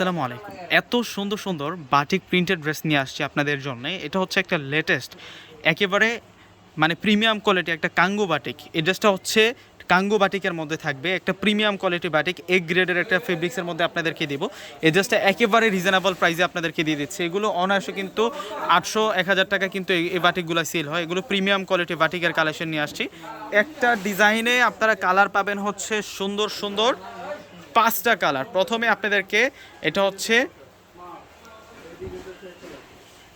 আসসালামু আলাইকুম। এত সুন্দর সুন্দর বাটিক প্রিন্টেড ড্রেস নিয়ে আসছি আপনাদের জন্য। এটা হচ্ছে একটা লেটেস্ট একেবারে মানে প্রিমিয়াম কোয়ালিটি একটা কাঙ্গো বাটিক। এই ড্রেসটা হচ্ছে কাঙ্গো বাটিকের মধ্যে থাকবে, একটা প্রিমিয়াম কোয়ালিটি বাটিক এ গ্রেডের একটা ফেব্রিক্সের মধ্যে আপনাদেরকে দিব। এই ড্রেসটা একেবারে রিজনেবল প্রাইসে আপনাদেরকে দিয়ে দিচ্ছে। এগুলো অনায়াসে কিন্তু আটশো, এক হাজার টাকা কিন্তু এই- বাটিকগুলো সেল হয়। এগুলো প্রিমিয়াম কোয়ালিটি বাটিকের কালেকশন নিয়ে আসছি। একটা ডিজাইনে আপনারা কালার পাবেন হচ্ছে সুন্দর সুন্দর পাঁচটা কালার। প্রথমে আপনাদেরকে এটা হচ্ছে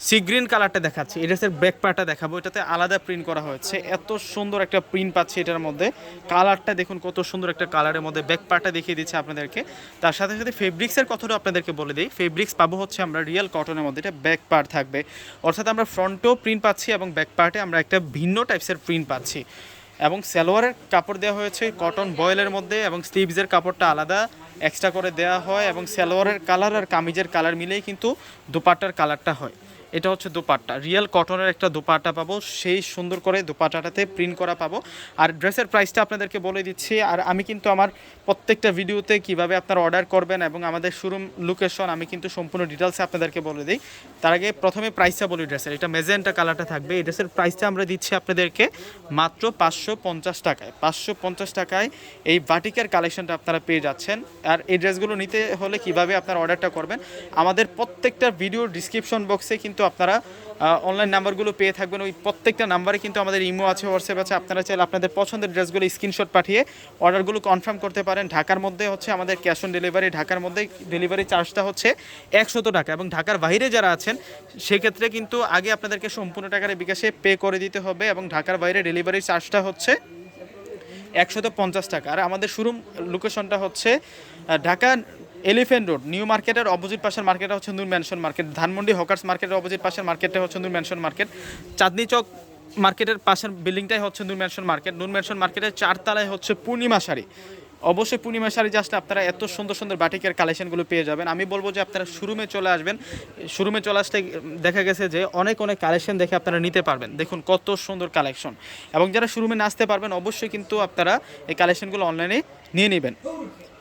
সি গ্রিন কালারটা দেখাচ্ছি। এটা হচ্ছে ব্যাক পার্টটা দেখাবো। এটাতে আলাদা প্রিন্ট করা হয়েছে। এত সুন্দর একটা প্রিন্ট পাচ্ছি এটার মধ্যে। কালারটা দেখুন, কত সুন্দর একটা কালারের মধ্যে ব্যাক পার্টটা দেখিয়ে দিচ্ছে আপনাদেরকে। তার সাথে সাথে ফেব্রিক্সের কথাটাও আপনাদেরকে বলে দিই। ফেব্রিক্স পাবো হচ্ছে আমরা রিয়েল কটনের মধ্যে। এটা ব্যাক পার্ট থাকবে। অর্থাৎ আমরা ফ্রন্টেও প্রিন্ট পাচ্ছি এবং ব্যাক পার্টে আমরা একটা ভিন্ন টাইপসের প্রিন্ট পাচ্ছি। এবং সালোয়ারের কাপড় দেওয়া হয়েছে কটন বয়েলের মধ্যে এবং স্লিভসের কাপড়টা আলাদা এক্সট্রা করে দেওয়া হয় এবং সালোয়ারের কালার আর কামিজের কালার মিলেই কিন্তু দুপাট্টার কালারটা হয়। এটা হচ্ছে দোপাট্টা। রিয়েল কটনের একটা দোপাট্টা পাবো, সেই সুন্দর করে দোপাট্টাটাতে প্রিন্ট করা পাবো। আর ড্রেসের প্রাইসটা আপনাদেরকে বলে দিচ্ছি, আর আমি কিন্তু আমার প্রত্যেকটা ভিডিওতে কীভাবে আপনারা অর্ডার করবেন এবং আমাদের শোরুম লোকেশন আমি কিন্তু সম্পূর্ণ ডিটেলসে আপনাদেরকে বলে দিই। তার আগে প্রথমে প্রাইসটা বলি ড্রেসের, এটা মেজেন্টা কালারটা থাকবে। এই ড্রেসের প্রাইসটা আমরা দিচ্ছি আপনাদেরকে মাত্র পাঁচশো পঞ্চাশ টাকায়। পাঁচশো পঞ্চাশ টাকায় এই বাটিকের কালেকশনটা আপনারা পেয়ে যাচ্ছেন। আর এই ড্রেসগুলো নিতে হলে কীভাবে আপনারা অর্ডারটা করবেন, আমাদের প্রত্যেকটা ভিডিও ডিসক্রিপশন বক্সে কিন্তু আপনারা অনলাইন নাম্বারগুলো পেয়ে থাকবেন। ওই প্রত্যেকটা নাম্বারে কিন্তু আমাদের ইমো আছে হোয়াটসঅ্যাপ আছে। আপনারা চাইলে আপনাদের পছন্দের ড্রেসগুলো স্ক্রিনশট পাঠিয়ে অর্ডারগুলো কনফার্ম করতে পারেন। ঢাকার মধ্যে হচ্ছে আমাদের ক্যাশ অন ডেলিভারি ঢাকার মধ্যে ডেলিভারি চার্জটা হচ্ছে একশত টাকা এবং ঢাকার বাইরে যারা আছেন, সেক্ষেত্রে কিন্তু আগে আপনাদেরকে সম্পূর্ণ টাকার বিকাশে পে করে দিতে হবে এবং ঢাকার বাইরে ডেলিভারি চার্জটা হচ্ছে একশত পঞ্চাশ টাকা। আর আমাদের শোরুম লোকেশনটা হচ্ছে ঢাকা এলিফেন্ট রোড, নিউ মার্কেটের অপোজিট পাশের মার্কেটটা হচ্ছে Noor Mansion Market, Dhanmondi hawkers মার্কেটের অপোজিট পাশের মার্কেটটা হচ্ছে নূর ম্যানশন মার্কেট, চাঁদনি চক মার্কেটের পাশের বিল্ডিংটাই হচ্ছে Noor Mansion Market, Noor Mansion মার্কেটের চারতলায় হচ্ছে পূর্ণিমা শাড়ি। অবশ্যই পূর্ণিমা শাড়ি জাস্ট আপনারা এত সুন্দর সুন্দর বাটিকের কালেকশনগুলো পেয়ে যাবেন। আমি বলব যে আপনারা শোরুমে চলে আসবেন। শোরুমে চলে আসলে দেখা গেছে যে অনেক অনেক কালেকশন দেখে আপনারা নিতে পারবেন। দেখুন কত সুন্দর কালেকশন এবং যারা শোরুমে না আসতে পারবেন, অবশ্যই কিন্তু আপনারা এই কালেকশনগুলো অনলাইনে নিয়ে নেবেন।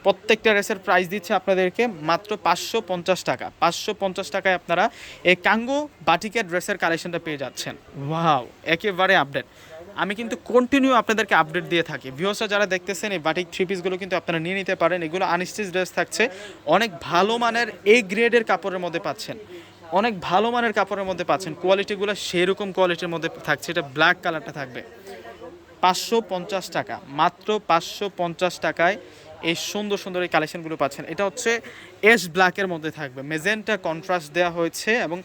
প্রত্যেকটা ড্রেসের প্রাইস দিচ্ছে আপনাদেরকে মাত্র পাঁচশো পঞ্চাশ টাকা। পাঁচশো পঞ্চাশ টাকায় আপনারা এই কাঙ্গো বাটিকের ড্রেসের কালেকশনটা পেয়ে যাচ্ছেন। ওয়াও একেবারে আপডেট আমি কিন্তু কন্টিনিউ আপনাদেরকে আপডেট দিয়ে থাকি। ভিউসরা যারা দেখতেছেন এই বাটিক থ্রি পিসগুলো কিন্তু আপনারা নিয়ে নিতে পারেন। এগুলো আনস্টিচ ড্রেস থাকছে। অনেক ভালো মানের এ গ্রেডের কাপড়ের মধ্যে পাচ্ছেন। অনেক ভালো মানের কাপড়ের মধ্যে পাচ্ছেন। কোয়ালিটিগুলো সেরকম কোয়ালিটির মধ্যে থাকছে। এটা ব্ল্যাক কালারটা থাকবে। পাঁচশো পঞ্চাশ টাকা। মাত্র পাঁচশো পঞ্চাশ টাকায় এই সুন্দর সুন্দর এই কালেকশনগুলো পাচ্ছেন। এটা হচ্ছে এস ব্ল্যাকের মধ্যে থাকবে। মেজেন্টা কন্ট্রাস্ট দেওয়া হয়েছে এবং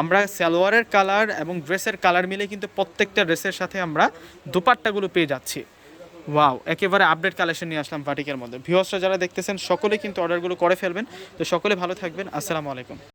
আমরা সালোয়ারের কালার এবং ড্রেসের কালার মিলে কিন্তু প্রত্যেকটা ড্রেসের সাথে আমরা দুপাট্টাগুলো পেয়ে যাচ্ছি। ওয়াও একেবারে আপডেট কালেকশন নিয়ে আসলাম বাটিকের মধ্যে। ভিউসরা যারা দেখতেছেন, সকলে কিন্তু অর্ডারগুলো করে ফেলবেন। তো সকলে ভালো থাকবেন। আসসালামু আলাইকুম।